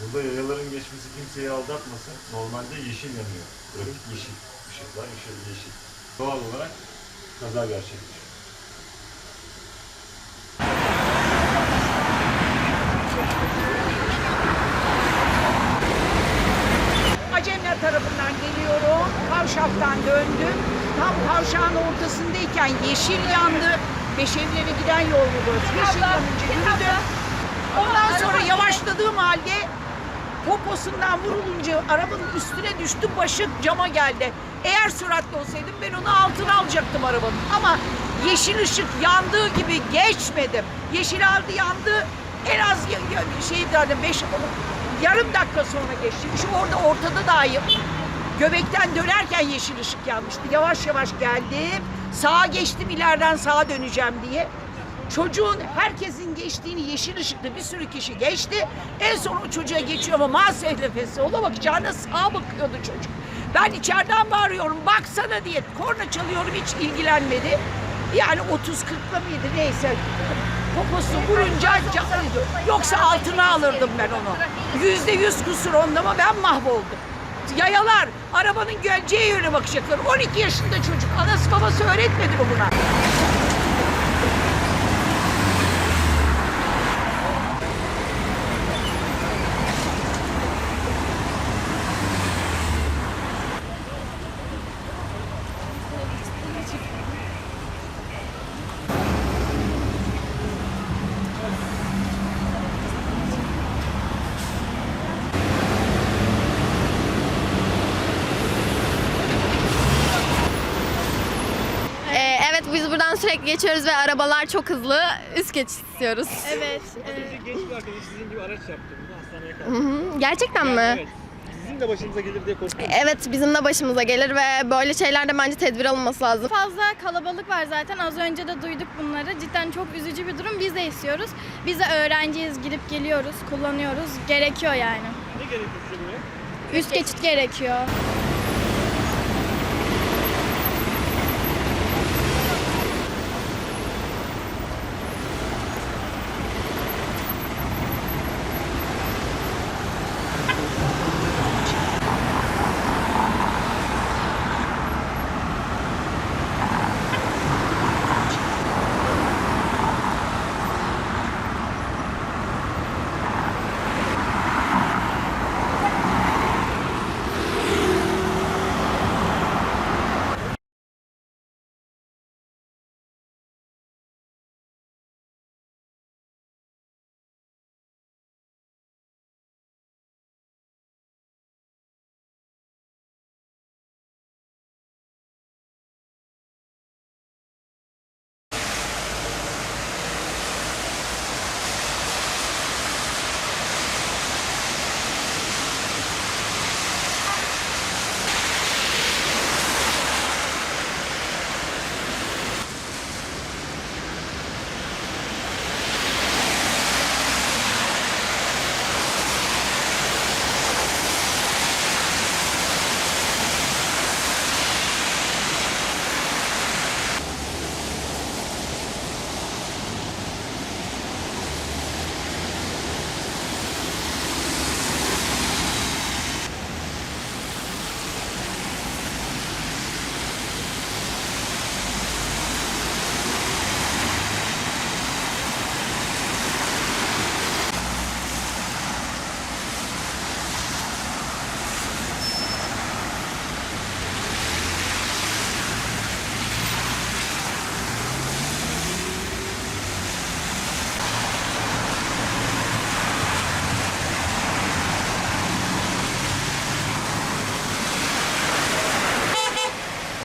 Burada yayaların geçmesi kimseyi aldatmasın. Normalde yeşil yanıyor. Grafik yeşil. Işıklar yeşil, yeşil. Doğal olarak kaza gerçekleşiyor. Acemler tarafından geliyorum. Kavşaktan döndüm. Tam kavşağın ortasındayken yeşil yandı. Beşevlere giden yol burası? Yeşil yanınca yürüdüm. Ondan sonra yavaşladığım halde poposundan vurulunca arabanın üstüne düştü. Başı cama geldi. Eğer süratli olsaydım ben onu altına alacaktım arabanın. Ama yeşil ışık yandığı gibi geçmedim. Yeşil aldı yandı. En az şey derdim beş, yarım dakika sonra geçtim. Şu orada ortada dahi göbekten dönerken yeşil ışık yanmıştı. Yavaş yavaş geldim. Sağa geçtim ileriden sağa döneceğim diye. Çocuğun herkesin geçtiğini yeşil ışıkta bir sürü kişi geçti. En son o çocuğa geçiyor ama masehlefesi ola bakacağına sağa bakıyordu çocuk. Ben içeriden bağırıyorum baksana diye korna çalıyorum hiç ilgilenmedi. Yani 30-40'la mıydı neyse. Poposu vurunca canlıydı. Yoksa altına alırdım ben onu. Yüzde yüz kusur onda ama ben mahvoldum. Yayalar arabanın geleceği yöne bakacaklar. 12 yaşında çocuk. Anası babası öğretmedi mi buna? Ee, evet biz buradan sürekli geçiyoruz ve arabalar çok hızlı. Üst geçiş istiyoruz. Evet. Genç bir arkadaş sizin gibi araç yaptı bunu hastaneye Hı kaldı. hı. Gerçekten mi? Evet. Sizin de başınıza gelir diye korkuyorum. Evet bizim de başımıza gelir ve böyle şeylerde bence tedbir alınması lazım. Fazla kalabalık var zaten. Az önce de duyduk bunları. Cidden çok üzücü bir durum. Biz de istiyoruz. Biz de öğrenciyiz. Gidip geliyoruz, kullanıyoruz. Gerekiyor yani. Ne gerekiyor size? Üst geçit gerekiyor.